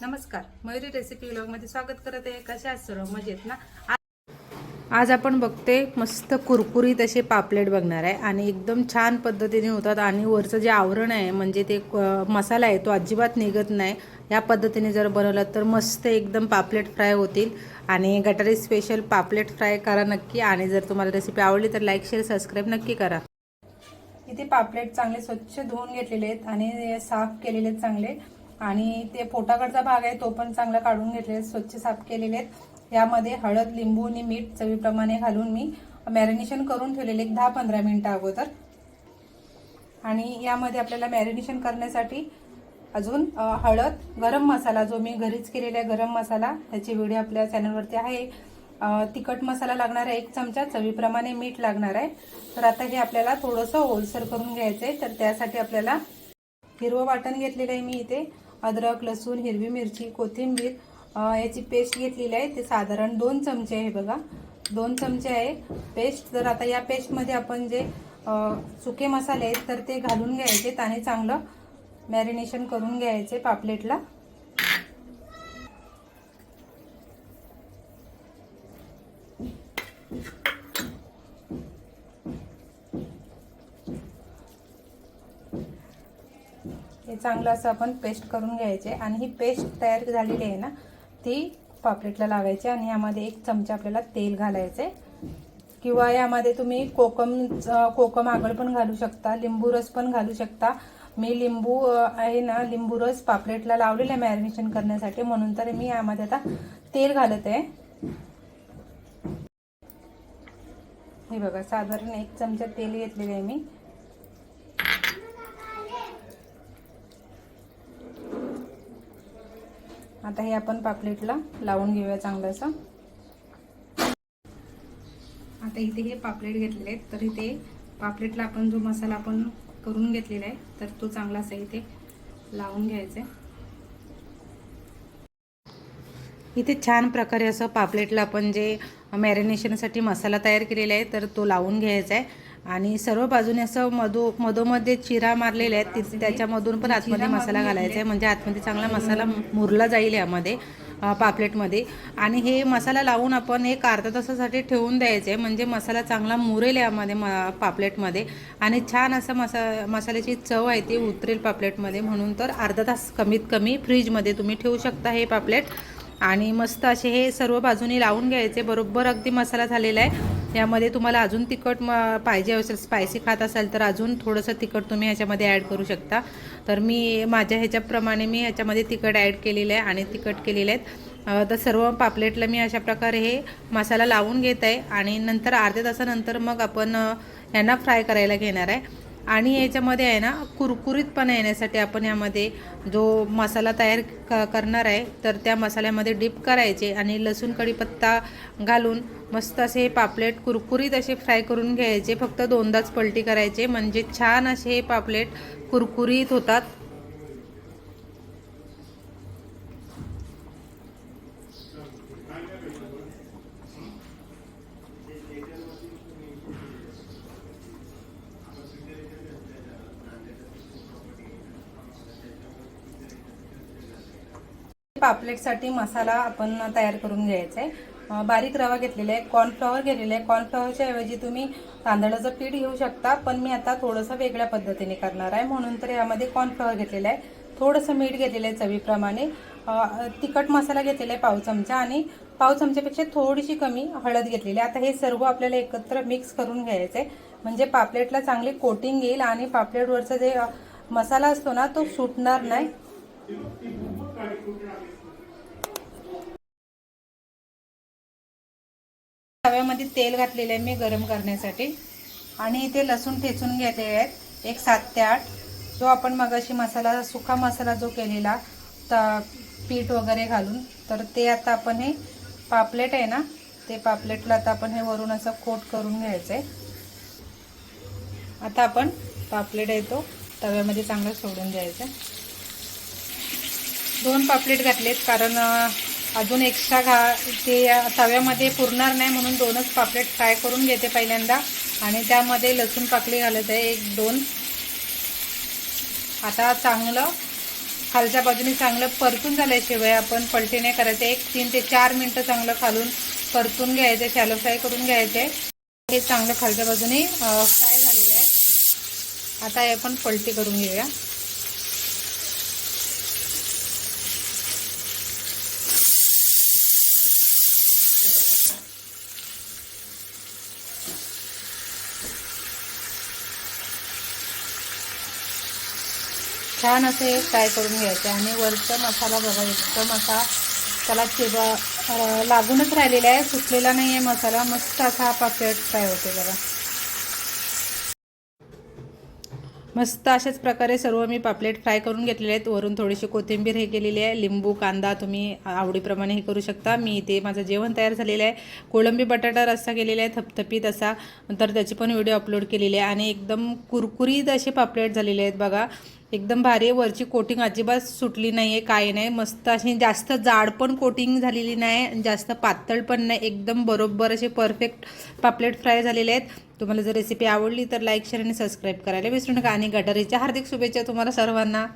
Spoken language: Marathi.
नमस्कार मयुरी रेसिपी व्लॉगमध्ये स्वागत करत आहे. कशा आहात सर्व? मजेत ना? आज आपण बघते मस्त कुरकुरीत असे पापलेट बघणार आहे आणि एकदम छान पद्धतीने होतात आणि वरचं जे आवरण आहे म्हणजे ते क- मसाला आहे तो अजिबात निघत नाही. या पद्धतीने जर बनवलं तर मस्त एकदम पापलेट फ्राय होतील. आणि गटारी स्पेशल पापलेट फ्राय करा नक्की. आणि जर तुम्हाला रेसिपी आवडली तर लाईक शेअर सबस्क्राईब नक्की करा. इथे पापलेट चांगले स्वच्छ धुवून घेतलेले आहेत आणि साफ केलेले आहेत चांगले. आणि ते पोटाकडचा भाग आहे तो पण चांगला काढून घेतलेला आहे, स्वच्छ साफ केलेले आहेत. यामध्ये हळद लिंबू आणि मीठ चवीप्रमाणे घालून मी मॅरिनेशन करून ठेवलेले एक दहा पंधरा मिनिटं अगोदर. आणि यामध्ये आपल्याला मॅरिनेशन करण्यासाठी अजून हळद गरम मसाला जो मी घरीच केलेला आहे गरम मसाला त्याची व्हिडिओ आपल्या चॅनलवरती आहे. तिखट मसाला लागणार आहे एक चमचा चवीप्रमाणे मीठ लागणार आहे. तर आता हे आपल्याला थोडंसं ओलसर करून घ्यायचं आहे तर त्यासाठी आपल्याला हिरवं वाटण घेतलेलं आहे मी इथे. अद्रक लसूण हिरवी मिरची कोथिंबीर याची पेस्ट घेतलेली आहे. ते साधारण दोन चमचे आहे बघा. दोन चमचे आहे. पेस्ट तर आता या पेस्टमध्ये आपण जे सुके मसाले आहेत तर ते घालून घ्यायचे आणि चांगलं मॅरिनेशन करून घ्यायचे पापलेटला. हे चांगलं असं आपण पेस्ट करून घ्यायचे. आणि ही पेस्ट तयार झालेली आहे ना ती पापलेटला लावायची आणि यामध्ये एक चमचा आपल्याला तेल घालायचे किंवा यामध्ये तुम्ही कोकम कोकम आगळ पण घालू शकता लिंबू रस पण घालू शकता. मी लिंबू आहे ना लिंबू रस पापलेटला लावलेला आहे मॅरिनेशन करण्यासाठी. म्हणून तर मी यामध्ये आता तेल घालत आहे. हे बघा साधारण एक चमचा तेल घेतलेलं आहे मी. आता हे आपण पापलेटला लावून घेऊया चांगलं असं आता इथे हे पापलेट घेतलेले आहेत. तर इथे पापलेटला आपण जो मसाला आपण करून घेतलेला आहे तर तो चांगला असा इथे लावून घ्यायचा आहे. इथे छान प्रकारे असं पापलेटला आपण जे मॅरिनेशनसाठी मसाला तयार केलेला आहे तर तो लावून घ्यायचा आहे. आणि सर्व बाजूने असं मधो मधोमध्ये चिरा मारलेले आहेत तिथे त्याच्यामधून पण आतमध्ये मसाला घालायचा आहे. म्हणजे आतमध्ये चांगला मसाला मुरला जाईल यामध्ये पापलेटमध्ये. आणि हे मसाला लावून आपण एक अर्धा तासासाठी ठेवून द्यायचे आहे. म्हणजे मसाला चांगला मुरेल यामध्ये म पापलेटमध्ये. आणि छान असं मसा मसाल्याची चव आहे ती उतरेल पापलेटमध्ये. म्हणून तर अर्धा तास कमीत कमी फ्रीजमध्ये तुम्ही ठेवू शकता हे पापलेट. आणि मस्त असे हे सर्व बाजूनी लावून घ्यायचे. बरोबर अगदी मसाला झालेला आहे. यामध्ये तुम्हाला अजून तिखट म पाहिजे असेल स्पायसी खात असाल तर अजून थोडंसं तिखट तुम्ही ह्याच्यामध्ये ॲड करू शकता. तर मी माझ्या ह्याच्याप्रमाणे मी ह्याच्यामध्ये तिखट ॲड केलेलं आहे आणि तिखट केलेले आहेत. तर सर्व पापलेटला मी अशा प्रकारे हे मसाला लावून घेत आहे आणि नंतर अर्ध्या तासानंतर मग आपण यांना फ्राय करायला घेणार आहे. आणि याच्यामध्ये आहे ना कुरकुरीतपणा येण्यासाठी आपण यामध्ये जो मसाला तयार क करणार आहे तर त्या मसाल्यामध्ये डिप करायचे आणि लसूण कढीपत्ता घालून मस्त असे हे पापलेट कुरकुरीत असे फ्राय करून घ्यायचे. फक्त दोनदाच पलटी करायचे. म्हणजे छान असे हे पापलेट कुरकुरीत होतात. पापलेटसाठी मसाला आपण तयार करून घ्यायचा आहे. बारीक रवा घेतलेला आहे कॉर्नफ्लॉवर घेतलेला आहे. कॉर्नफ्लॉवरच्या ऐवजी तुम्ही तांदळाचं पीठ घेऊ शकता पण मी आता थोडंसं वेगळ्या पद्धतीने करणार आहे. म्हणून तर यामध्ये कॉर्नफ्लॉवर घेतलेलं आहे. थोडंसं मीठ घेतलेलं आहे चवीप्रमाणे. तिखट मसाला घेतलेला आहे पाव चमचा आणि पाव चमच्यापेक्षा थोडीशी कमी हळद घेतलेली आहे. आता हे सर्व आपल्याला एकत्र मिक्स करून घ्यायचं आहे. म्हणजे पापलेटला चांगली कोटिंग येईल आणि पापलेटवरचा जे मसाला असतो ना तो सुटणार नाही. तव्यामध्ये तेल घातलेलं आहे मी गरम करण्यासाठी. आणि इथे लसूण ठेचून घेतले आहेत. एक सात ते आठ. जो आपण मगाशी मसाला सुका मसाला जो केलेला त पीठ वगैरे घालून तर ते आता आपण हे पापलेट आहे ना ते पापलेटला आता आपण हे वरून असं कोट करून घ्यायचं आहे आता आपण पापलेट आहे तो तव्यामध्ये चांगलं सोडून द्यायचा दोन पापलेट घातलेत कारण अजून एक्स्ट्रा घा ते तव्यामध्ये पुरणार नाही म्हणून दोनच पापलेट फ्राय करून घेते पहिल्यांदा. आणि त्यामध्ये लसूण पाकळी घालत आहे एक दोन. आता चांगलं खालच्या बाजूने चांगलं परतून झाल्याशिवाय आपण पलटी नाही करायचे. एक तीन ते चार मिनटं चांगलं खालून परतून घ्यायचे शॅलो फ्राय करून घ्यायचे. हे चांगलं खालच्या बाजूने फ्राय झालेलं आहे. आता हे आपण पलटी करून घेऊया. छान असे हे फ्राय करून घ्यायचे आणि वरचा मसाला बघा एकदम असा त्याला चिबा लागूनच राहिलेला आहे सुटलेला नाही आहे मसाला मस्त असा हा पापलेट फ्राय होते बघा. मस्त अशाच प्रकारे सर्व मी पापलेट फ्राय करून घेतलेले आहेत. वरून थोडीशी कोथिंबीर हे केलेली आहे लिंबू कांदा तुम्ही आवडीप्रमाणे हे करू शकता. मी इथे माझं जेवण तयार झालेलं आहे. कोळंबी बटाटा रस्सा केलेला आहे थपथपीत असा. नंतर त्याची पण व्हिडिओ अपलोड केलेली आहे आणि एकदम कुरकुरीत असे पापलेट झालेले आहेत बघा. एकदम भारी आहे. वरची कोटिंग अजिबात सुटली नाही आहे काय नाही. मस्त अशी जास्त जाड पण कोटिंग झालेली नाही जास्त पातळ पण नाही. एकदम बरोबर असे परफेक्ट पापलेट फ्राय झालेले आहेत. तुम्हाला जर रेसिपी आवडली तर लाईक शेअर आणि सबस्क्राईब करायला विसरू नका. आणि गटारीच्या हार्दिक शुभेच्छा तुम्हाला सर्वांना.